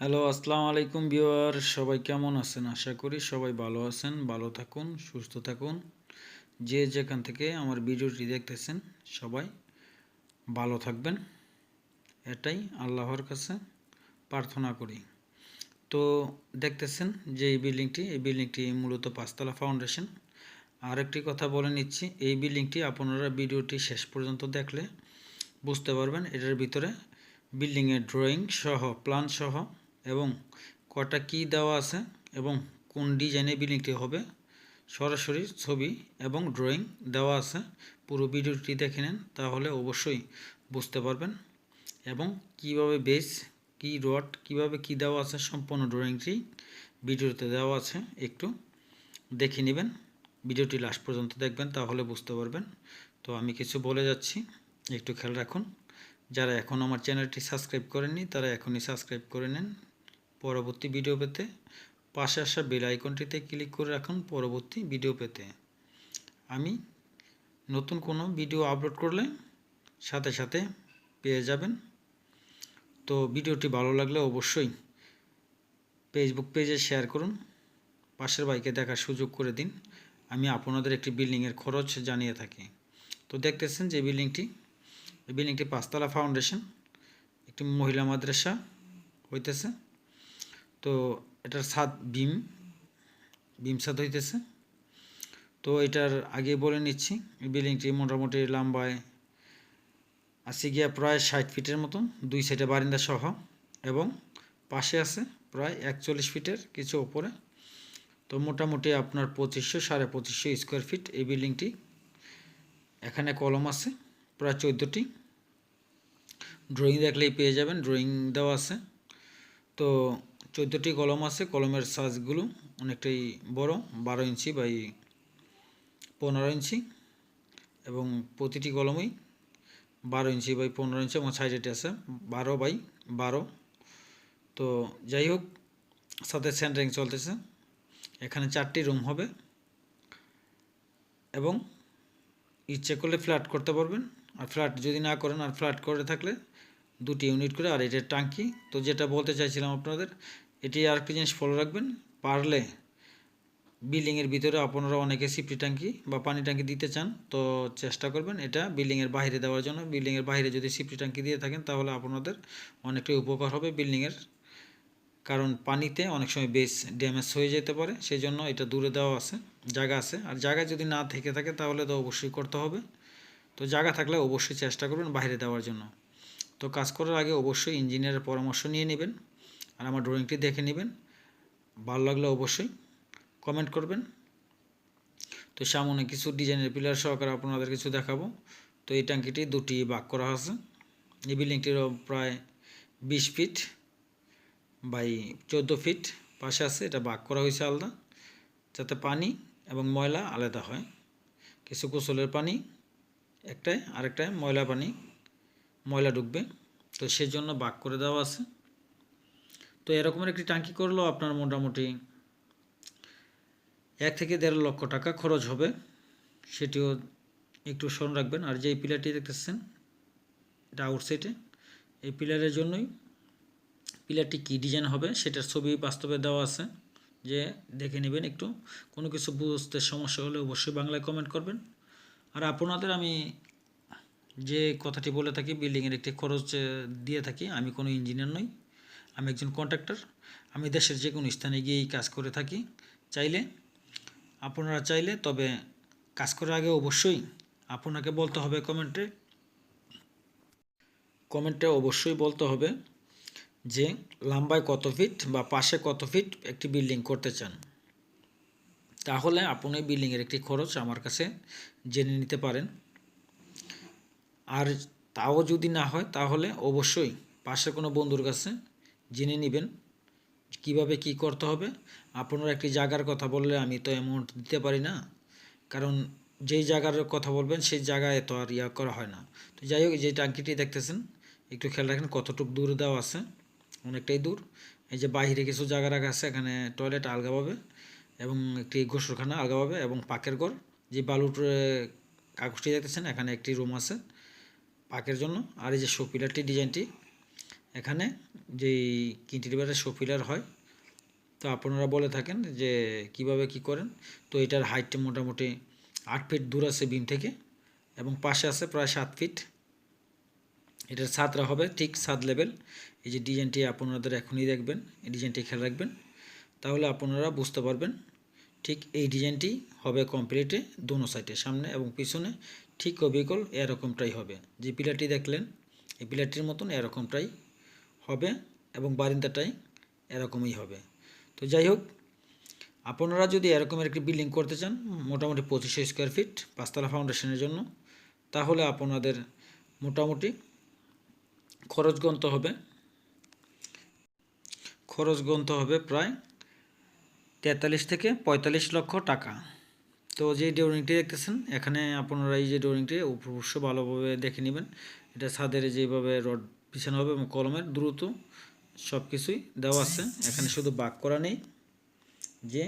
Hello, আসসালামু আলাইকুম viewer. সবাই কেমন আছেন? আশা করি সবাই ভালো আছেন, ভালো থাকুন, সুস্থ থাকুন। যে যেখান থেকে আমার ভিডিওটি দেখতেছেন, সবাই ভালো থাকবেন। এটাই আল্লাহর কাছে প্রার্থনা করি। তো দেখতেছেন যে এই বিল্ডিংটি এই বিল্ডিংটি মূলত পাঁচতলা ফাউন্ডেশন। আর একটি কথা বলে নিচ্ছি, এই বিল্ডিংটি আপনারা ভিডিওটি শেষ পর্যন্ত দেখলে বুঝতে পারবেন, এটার ভিতরে বিল্ডিংয়ের ড্রয়িং সহ, প্ল্যান সহ এবং কটা কি দেওয়া আছে এবং কোন ডিজাইনে বিল্ডিংটি হবে, সরাসরি ছবি এবং ড্রয়িং দেওয়া আছে। পুরো ভিডিওটি দেখে নেন, তাহলে অবশ্যই বুঝতে পারবেন। এবং কীভাবে বেস, কি রড, কীভাবে কি দেওয়া আছে, সম্পূর্ণ ড্রয়িংটি ভিডিওতে দেওয়া আছে, একটু দেখে নেবেন। ভিডিওটি লাস্ট পর্যন্ত দেখবেন, তাহলে বুঝতে পারবেন। তো আমি কিছু বলে যাচ্ছি, একটু খেয়াল রাখুন। যারা এখন আমার চ্যানেলটি সাবস্ক্রাইব করেননি, তারা এখনই সাবস্ক্রাইব করে নেন। পরবর্তী ভিডিও পেতে পাশে আসা বেল আইকনটিতে ক্লিক করে রাখুন পরবর্তী ভিডিও পেতে। আমি নতুন কোনো ভিডিও আপলোড করলে সাথে সাথে পেয়ে যাবেন। তো ভিডিওটি ভালো লাগলে অবশ্যই ফেসবুক পেজে শেয়ার করুন। পাশের বাইকে দেখার সুযোগ করে দিন। আমি আপনাদের একটি বিল্ডিংয়ের খরচ জানিয়ে থাকি। তো দেখতেছেন যে বিল্ডিংটি এই বিল্ডিংটি পাঁচতলা ফাউন্ডেশন একটি মহিলা মাদ্রাসা হইতেছে। তো এটার ছাদ বিম বিম ছাদ হইতেছে। তো এটার আগে বলে নিচ্ছি বিল্ডিংটি মোটামুটি লম্বায় আছে গিয়া প্রায় ষাট ফিটের মতন, দুই সাইডে বারিন্দা সহ, এবং পাশে আছে প্রায় একচল্লিশ ফিটের কিছু ওপরে। তো মোটামুটি আপনার পঁচিশশো সাড়ে পঁচিশশো স্কোয়ার ফিট এই বিল্ডিংটি। এখানে কলম আছে, প্রায় চোদ্দোটি। ড্রয়িং দেখলেই পেয়ে যাবেন ড্রয়িং দেওয়া আছে। তো চোদ্দোটি কলম আছে, কলমের সাইজগুলো অনেকটাই বড়, বারো ইঞ্চি বাই পনেরো ইঞ্চি এবং প্রতিটি কলমই বারো ইঞ্চি বাই পনেরো ইঞ্চি এবং সাইডেটি আছে, বারো বাই বারো। তো যাই হোক, সাথে সেন্টারিং চলতেছে। এখানে চারটি রুম হবে এবং ইচ্ছে করলে ফ্ল্যাট করতে পারবেন। আর ফ্ল্যাট যদি না করেন, আর ফ্ল্যাট করে থাকলে দুটি ইউনিট করে আর এটার টাঙ্কি। তো যেটা বলতে চাইছিলাম আপনাদের এটি আর একটি জিনিস ফলো রাখবেন। পারলে বিল্ডিংয়ের ভিতরে আপনারা অনেকে সিপি ট্যাঙ্কি বা পানি ট্যাঙ্কি দিতে চান, তো চেষ্টা করবেন এটা বিল্ডিংয়ের বাইরে দেওয়ার জন্য। বিল্ডিংয়ের বাইরে যদি সিপি ট্যাঙ্কি দিয়ে থাকেন, তাহলে আপনাদের অনেকটাই উপকার হবে বিল্ডিংয়ের কারণ পানিতে অনেক সময় বেশ ড্যামেজ হয়ে যেতে পারে সেই জন্য এটা দূরে দেওয়া আছে, জায়গা আছে। আর জায়গা যদি না থেকে থাকে, তাহলে তো অবশ্যই করতে হবে। তো জায়গা থাকলে অবশ্যই চেষ্টা করবেন বাইরে দেওয়ার জন্য। তো কাজ করার আগে অবশ্যই ইঞ্জিনিয়ারের পরামর্শ নিয়ে নেবেন। আর আমার ড্রয়িংটি দেখে নেবেন। ভালো লাগলে অবশ্যই কমেন্ট করবেন। তো সামনে কিছু ডিজাইনের পিলার সহকারে আপনাদের কিছু দেখাবো। তো এই ট্যাঙ্কিটি দুটি ভাগ করা আছে এই বিল্ডিংটিরও প্রায় বিশ ফিট বাই চোদ্দ ফিট পাশে আছে। এটা ভাগ করা হয়েছে আলাদা। যাতে পানি এবং ময়লা আলাদা হয়। কিছু গোসলের পানি, একটায় আরেকটায় ময়লা পানি, ময়লা ঢুকবে। তো সেই জন্য ভাগ করে দেওয়া আছে। তো এরকমের একটি টাঙ্কি করলেও আপনার মোটামুটি এক থেকে দেড় লক্ষ টাকা খরচ হবে। সেটিও একটু স্মরণ রাখবেন। আর যেই পিলারটি দেখতেছেন, এটা আউটসাইডে এই পিলারের জন্যই পিলারটি কী ডিজাইন হবে সেটার ছবি বাস্তবে দেওয়া আছে। যে দেখে নেবেন একটু। কোনো কিছু বুঝতে সমস্যা হলে অবশ্যই বাংলায় কমেন্ট করবেন। আর আপনাদের আমি যে কথাটি বলে থাকি বিল্ডিংয়ের একটি খরচ দিয়ে থাকি, আমি কোনো ইঞ্জিনিয়ার নই। আমি একজন কন্ট্রাক্টর আমি দেশের যে কোনো স্থানে গিয়েই কাজ করে থাকি। চাইলে আপনারা চাইলে, তবে কাজ করার আগে অবশ্যই আপনাকে বলতে হবে কমেন্টে কমেন্টে অবশ্যই বলতে হবে যে লম্বায় কত ফিট বা পাশে কত ফিট একটি বিল্ডিং করতে চান। তাহলে আপনি বিল্ডিংয়ের একটি খরচ আমার কাছে জেনে নিতে পারেন। আর তাও যদি না হয়, তাহলে অবশ্যই পাশে কোনো বন্ধুর কাছে জেনে নেবেন কীভাবে কি করতে হবে। আপনারা একটি জায়গার কথা বললে আমি তো অ্যামাউন্ট দিতে পারি না। কারণ যেই জায়গার কথা বলবেন সেই জায়গায় তো আর ইয়া করা হয় না। তো যাই হোক যে টাঙ্কিটি দেখতেছেন, একটু খেয়াল রাখেন কতটুকু দূর দেওয়া আছে, অনেকটাই দূর। এই যে বাইরে কিছু জায়গা রাখা আছে, এখানে টয়লেট আলগাভাবে এবং একটি গোসলখানা আলগাভাবে এবং পাকের ঘর। যে বালুর কাগজটি দেখতেছেন, এখানে একটি রুম আছে পাকের জন্য। আর এই যে শো পিলারটি ডিজাইনটি এখানে যেই ক্যান্টিলিভারের শো পিলার হয়, তো আপনারা বলে থাকেন যে কীভাবে কি করেন। তো এটার হাইটটা মোটামুটি আট ফিট দূর আছে বিম থেকে এবং পাশে আছে প্রায় সাত ফিট এটার ছাদরা হবে ঠিক ছাদ লেভেল এই যে ডিজাইনটি আপনাদের এখনই দেখবেন, এই ডিজাইনটি খেয়াল রাখবেন। তাহলে আপনারা বুঝতে পারবেন ঠিক এই ডিজাইনটি হবে কমপ্লিটে দোনো সাইডে সামনে এবং পিছনে ঠিক অবিকল এরকমটাই হবে। যে পিলারটি দেখলেন, এই পিলারটির মতন এরকমটাই হবে এবং বারিন্দাটাই এরকমই হবে। তো যাই হোক, আপনারা যদি এরকমের একটি বিল্ডিং করতে চান, মোটামুটি পঁচিশশো স্কোয়ার ফিট পাঁচতলা ফাউন্ডেশনের জন্য, তাহলে আপনাদের মোটামুটি খরচ গন্ত হবে, খরচ গন্ত হবে প্রায় তেতাল্লিশ থেকে পঁয়তাল্লিশ লক্ষ টাকা। তো যে ডোরিংটি দেখতেছেন, এখানে আপনারা এই যে ডোরিংটি অবশ্য ভালোভাবে দেখে নেবেন। এটা ছাদের যেভাবে রড পিছানো হবে এবং কলমের দ্রুত সব কিছুই দেওয়া আছে। এখানে শুধু বাক করা নেই। যে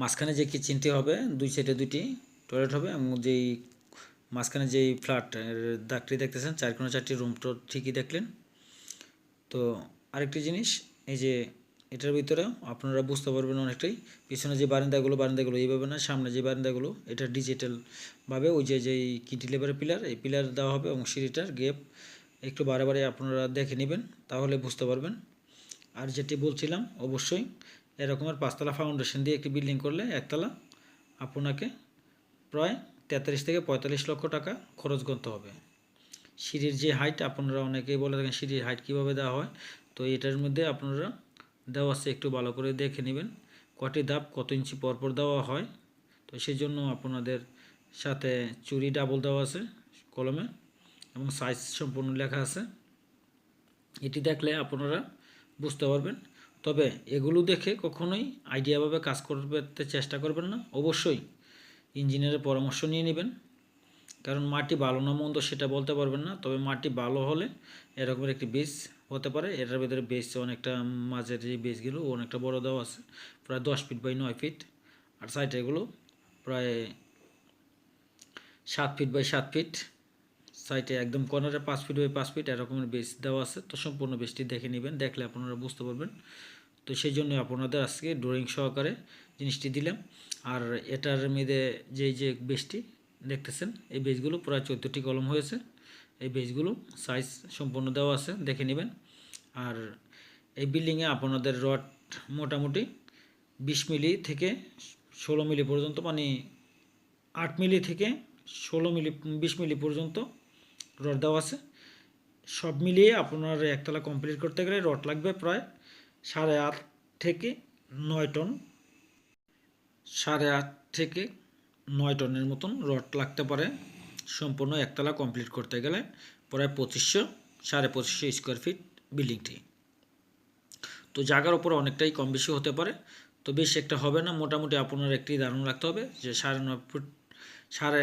মাঝখানে যে কিচেনটি হবে, দুই সাইডে দুটি টয়লেট হবে এবং যেই মাঝখানে যেই ফ্ল্যাট দাগটি দেখতেছেন চার কোনো চারটি রুম ঠিকই দেখলেন। তো আরেকটি জিনিস, এই যে এটার ভিতরে আপনারা বুঝতে পারবেন অনেকটাই। পিছনে যে বারান্দাগুলো বারান্দাগুলো এইভাবে না, সামনে যে বারান্দাগুলো, এটা ডিজিটালভাবে ওই যে যেই কিটিলেভারের পিলার এই পিলার দেওয়া হবে এবং সিঁড়িটার গেপ একটু বারে আপনারা দেখে নেবেন, তাহলে বুঝতে পারবেন। আর যেটি বলছিলাম, অবশ্যই এরকমের পাঁচতলা ফাউন্ডেশন দিয়ে একটি বিল্ডিং করলে একতলা আপনাকে প্রায় তেতাল্লিশ থেকে পঁয়তাল্লিশ লক্ষ টাকা খরচ করতে হবে। সিঁড়ির যে হাইট আপনারা অনেকেই বলে থাকেন সিঁড়ির হাইট কীভাবে দেওয়া হয়, তো এটার মধ্যে আপনারা দেওয়া আছে, একটু ভালো করে দেখে নেবেন কটি ধাপ কত ইঞ্চি পরপর দেওয়া হয়। তো সেই জন্য আপনাদের সাথে চুরি ডাবল দেওয়া আছে কলমে এবং সাইজ সম্পূর্ণ লেখা আছে। এটি দেখলে আপনারা বুঝতে পারবেন। তবে এগুলো দেখে কখনোই আইডিয়াভাবে কাজ করতে চেষ্টা করবেন না। অবশ্যই ইঞ্জিনিয়ারের পরামর্শ নিয়ে নেবেন। কারণ মাটি ভালো না, মন্দ সেটা বলতে পারবেন না। তবে মাটি ভালো হলে এরকমের একটি বেস হতে পারে। এটার ভিতরে বেস অনেকটা মাঝের যে বেসগুলো অনেকটা বড় দেওয়া আছে, প্রায় দশ ফিট বাই নয় ফিট আর সাইড এগুলো প্রায় সাত ফিট বাই সাত ফিট সাইটে একদম কর্নারে পাঁচ ফিট বাই পাঁচ ফিট এরকমের বেস দেওয়া আছে। তো সম্পূর্ণ বেসটি দেখে নেবেন, দেখলে আপনারা বুঝতে পারবেন। তো সেই জন্য আপনাদের আজকে ড্রয়িং সহকারে জিনিসটি দিলাম। আর এটার মধ্যে যেই যে বেসটি দেখতেছেন, এই বেসগুলো প্রায় চোদ্দোটি কলম হয়েছে। এই বেসগুলো সাইজ সম্পূর্ণ দেওয়া আছে, দেখে নেবেন। আর এই বিল্ডিংয়ে আপনাদের রড মোটামুটি বিশ মিলি থেকে ষোলো মিলি পর্যন্ত মানে আট মিলি থেকে ষোলো মিলি, বিশ মিলি পর্যন্ত রড দেওয়া আছে। সব মিলিয়ে আপনার একতলা কমপ্লিট করতে গেলে রড লাগবে প্রায় সাড়ে আট থেকে নয় টন। সাড়ে আট থেকে নয় টনের মতন রড লাগতে পারে। সম্পূর্ণ একতলা কমপ্লিট করতে গেলে প্রায় পঁচিশশো, সাড়ে পঁচিশশো স্কোয়ার ফিট বিল্ডিংটি তো জায়গার ওপর অনেকটাই কম বেশি হতে পারে। তো বেশি একটা হবে না, মোটামুটি আপনার একটি দারুণ রাখতে হবে যে সাড়ে নয় ফুট, সাড়ে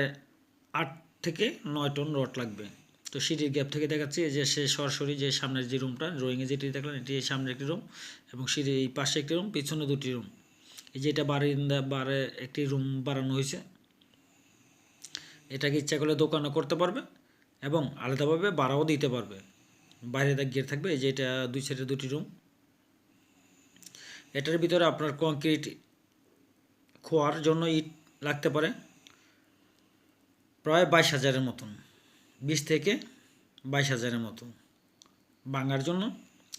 আট থেকে নয় টন রড লাগবে। তো সিঁড়ির গ্যাপ থেকে দেখাচ্ছি যে সে সরাসরি যে সামনের যে রুমটা ড্রয়িংয়ে যেটি দেখলেন, এটি সামনে একটি রুম এবং সিঁড়ির এই পাশে একটি রুম পিছনে দুটি রুম এই যে এটা বারিন্দা, বারে একটি রুম বাড়ানো হয়েছে। এটাকে ইচ্ছা করলে দোকানও করতে পারবে এবং আলাদাভাবে বাড়াও দিতে পারবে। বাইরে গিয়ে থাকবে, এই যে এটা দুই সাইডে দুটি রুম এটার ভিতরে আপনার কংক্রিট খোয়ার জন্য ইট লাগতে পারে, প্রায় বাইশ হাজারের মতন, বিশ থেকে বাইশ হাজারের মতন ভাঙার জন্য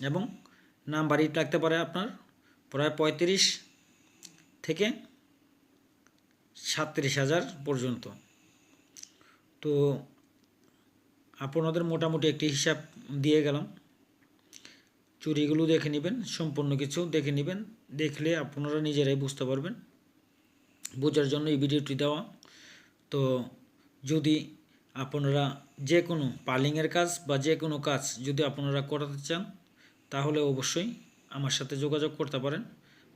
এবং নাম্বার ইট লাগতে পারে আপনার প্রায় পঁয়ত্রিশ থেকে সাতত্রিশ হাজার পর্যন্ত। তো আপনাদের মোটামুটি একটি হিসাব দিয়ে গেলাম। চুরিগুলো দেখে নেবেন, সম্পূর্ণ কিছু দেখে নেবেন, দেখলে আপনারা নিজেরাই বুঝতে পারবেন। বোঝার জন্য এই ভিডিওটি দেওয়া। তো যদি আপনারা যে কোনো পালিংয়ের কাজ বা যে কোনো কাজ যদি আপনারা করাতে চান, তাহলে অবশ্যই আমার সাথে যোগাযোগ করতে পারেন।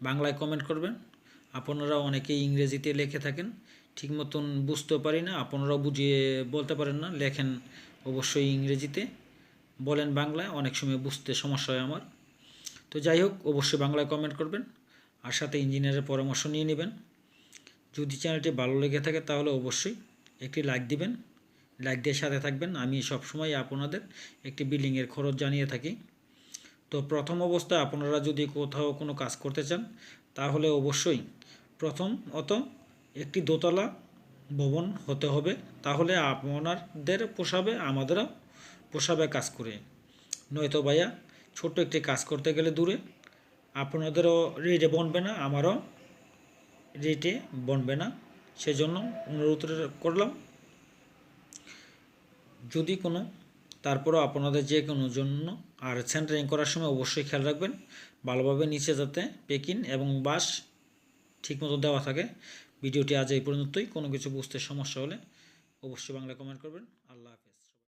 বাংলায় কমেন্ট করবেন। আপনারা অনেকেই ইংরেজিতে লিখে থাকেন। ঠিক মতন বুঝতে পারি না, আপনারাও বুঝিয়ে বলতে পারেন না, লেখেন অবশ্যই ইংরেজিতে, বলেন বাংলায়, অনেক সময় বুঝতে সমস্যা হয় আমার। তো যাই হোক, অবশ্যই বাংলায় কমেন্ট করবেন আর সাথে ইঞ্জিনিয়ারের পরামর্শ নিয়ে নেবেন। যদি চ্যানেলটি ভালো লেগে থাকে তাহলে অবশ্যই একটি লাইক দিবেন লাইক দিয়ে সাথে থাকবেন। আমি সবসময় আপনাদের একটি বিল্ডিংয়ের খরচ জানিয়ে থাকি। তো প্রথম অবস্থায় আপনারা যদি কোথাও কোনো কাজ করতে চান, তাহলে অবশ্যই প্রথম অত একটি দোতলা ভবন হতে হবে। তাহলে আপনাদের পোষাবে, আমাদেরও পোষাবে কাজ করে। নয়তো ভাইয়া, ছোট্ট একটি কাজ করতে গেলে দূরে। আপনাদেরও রেটে বনবে না, আমারও রেটে বনবে না। সেজন্য অনুরোধ করলাম। যদি কোনো, তারপরও আপনাদের যে কোনো জন্য আর সেন্টারিং করার সময় অবশ্যই খেয়াল রাখবেন। ভালোভাবে নিচে যাতে পেকিং এবং বাঁশ ঠিকমতো দেওয়া থাকে। ভিডিওটি আজ এই পর্যন্তই। কোনো কিছু বুঝতে সমস্যা হলে অবশ্যই বাংলা কমেন্ট করবেন। আল্লাহ হাফেজ।